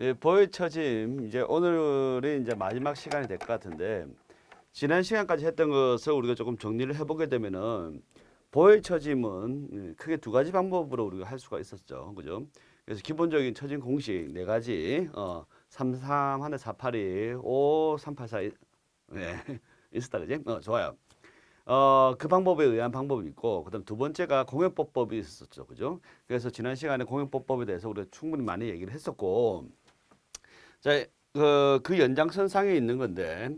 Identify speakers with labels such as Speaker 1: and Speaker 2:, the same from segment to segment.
Speaker 1: 예, 보의 처짐 이제 오늘이 이제 마지막 시간이 될 것 같은데 지난 시간까지 했던 것을 우리가 조금 정리를 해보게 되면은 보의 처짐은 예, 크게 두 가지 방법으로 우리가 할 수가 있었죠, 그죠? 그래서 기본적인 처짐 공식 네 가지, 어, 33 하나 482, 5 384, 네, 있었다 그지? 어, 좋아요. 어, 그 방법에 의한 방법이 있고, 그 다음 두 번째가 공용법법이 있었죠, 그죠? 그래서 지난 시간에 공용법법에 대해서 우리가 충분히 많이 얘기를 했었고, 자, 그, 그 연장선상에 있는 건데,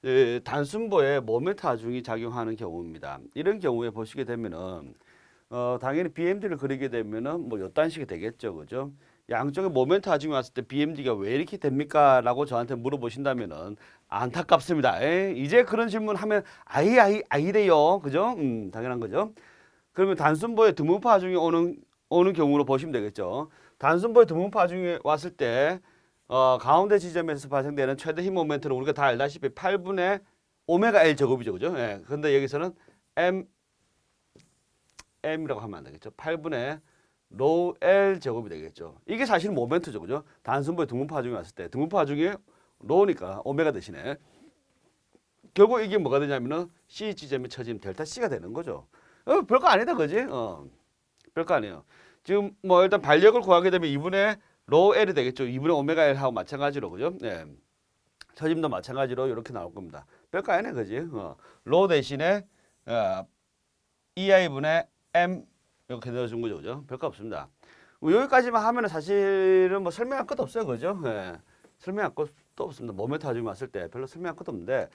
Speaker 1: 그 단순보에 모멘트 하중이 작용하는 경우입니다. 이런 경우에 보시게 되면은, 어, 당연히 BMD를 그리게 되면은 뭐 요딴 식이 되겠죠, 그죠? 양쪽에 모멘트 하중이 왔을 때 BMD가 왜 이렇게 됩니까? 라고 저한테 물어보신다면은 안타깝습니다. 에? 이제 그런 질문 하면 아이 아이 아이래요. 그죠? 음, 당연한 거죠. 그러면 단순보에 드문파 하중이 오는 오는 경우로 보시면 되겠죠. 단순보에 드문파 하중이 왔을 때 어, 가운데 지점에서 발생되는 최대 힘 모멘트는 우리가 다 알다시피 8분의 오메가 L 제곱이죠. 그죠? 예. 근데 여기서는 M M이라고 하면 안 되겠죠. 8분의 로우 L 제곱이 되겠죠. 이게 사실 모멘트죠. 그죠? 단순보에 등분파 하중이 왔을 때 등분파 하중이 로우니까 오메가 대신에 결국 이게 뭐가 되냐면은 C 지점에 처짐 델타 C가 되는 거죠. 어, 별거 아니다. 그지? 어. 별거 아니에요. 지금 뭐 일단 반력을 구하게 되면 2분의 로우 L이 되겠죠. 2분의 오메가 L하고 마찬가지로 그죠? 네. 처짐도 마찬가지로 이렇게 나올 겁니다. 별거 아니네. 그지? 어. 로우 대신에 어, EI분의 M 이렇게 넣어준 거죠, 그죠? 별거 없습니다. 뭐 여기까지만 하면은 사실은 뭐 설명할 것도 없어요, 그죠? 예. 설명할 것도 없습니다. 모멘트 하중이 왔을 때 별로 설명할 것도 없는데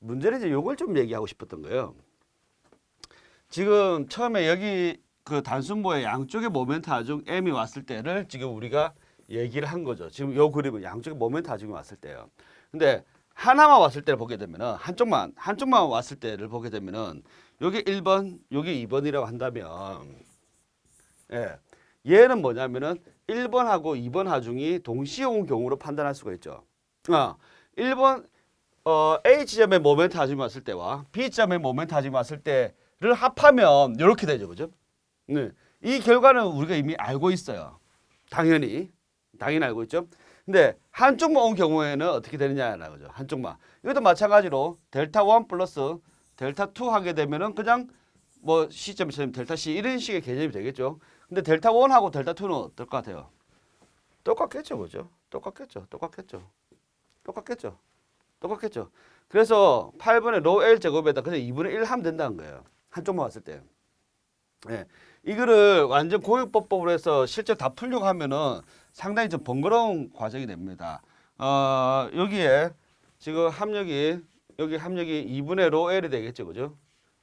Speaker 1: 문제는 이제 요걸 좀 얘기하고 싶었던 거예요. 지금 처음에 여기 그 단순보의 양쪽에 모멘트 하중 M이 왔을 때를 지금 우리가 얘기를 한 거죠. 지금 요 그림은 양쪽에 모멘트 하중이 왔을 때요. 근데 하나만 왔을 때를 보게 되면은 한쪽만 한쪽만 왔을 때를 보게 되면은 여기 1번, 여기 2번이라고 한다면 예. 얘는 뭐냐면은 1번하고 2번 하중이 동시에 온 경우로 판단할 수가 있죠. 아, 1번 어, A 지점의 모멘트 하중이 왔을 때와 B 지점의 모멘트 하중이 왔을 때를 합하면 이렇게 되죠. 그죠? 네. 이 결과는 우리가 이미 알고 있어요. 당연히. 당연히 알고 있죠. 근데 한쪽만 온 경우에는 어떻게 되느냐라는 거죠. 한쪽만. 이것도 마찬가지로 델타 1 플러스 델타 2 하게 되면은 그냥 뭐 시점이 처럼 델타 C 이런 식의 개념이 되겠죠. 근데 델타 1하고 델타 2는 어떨 것 같아요? 똑같겠죠. 그죠? 똑같겠죠. 똑같겠죠. 똑같겠죠. 똑같겠죠. 그래서 8분의 로 L 제곱에다 그냥 2분의 1 하면 된다는 거예요. 한쪽만 왔을 때. 예. 이거를 완전 공용법법으로 해서 실제 다 풀려고 하면은 상당히 좀 번거로운 과정이 됩니다. 어, 여기에 지금 합력이 여기 합력이 2분의 로 L이 되겠죠. 그죠?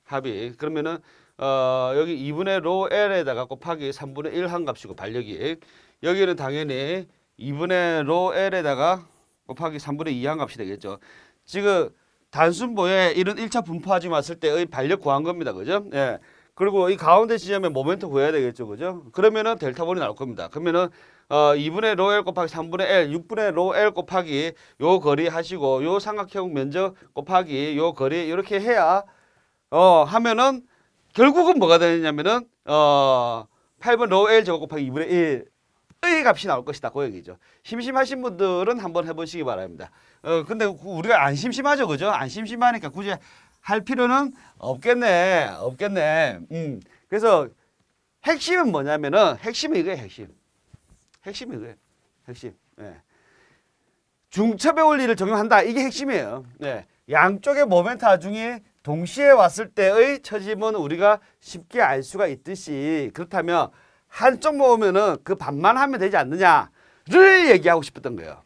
Speaker 1: 합이. 그러면은 어, 여기 2분의 로 L에다가 곱하기 3분의 1 한 값이고 반력이 여기는 당연히 2분의 로 L에다가 곱하기 3분의 2 한 값이 되겠죠. 지금 단순보에 이런 1차 분포하지 왔을 때의 반력 구한 겁니다. 그죠? 예. 그리고 이 가운데 지점에 모멘트 구해야 되겠죠. 그죠? 그러면은 델타 번이 나올 겁니다. 그러면은 어 2분의 로 L 곱하기 3분의 L, 6분의 로 L 곱하기 요 거리 하시고 요 삼각형 면적 곱하기 요 거리 이렇게 해야 어 하면은 결국은 뭐가 되냐면은 어 8분 로 L 제곱 곱하기 2분의 1 의 값이 나올 것이다. 그 얘기죠. 심심하신 분들은 한번 해보시기 바랍니다. 어 근데 우리가 안 심심하죠, 그죠? 안 심심하니까 굳이 할 필요는 없겠네, 없겠네. 음 그래서 핵심은 뭐냐면은 핵심은 이거예요, 핵심. 핵심이 그거예요. 핵심. 예. 중첩의 원리를 적용한다. 이게 핵심이에요. 네. 양쪽의 모멘트 하중이 동시에 왔을 때의 처짐은 우리가 쉽게 알 수가 있듯이 그렇다면 한쪽 모으면은 그 반만 하면 되지 않느냐를 얘기하고 싶었던 거예요.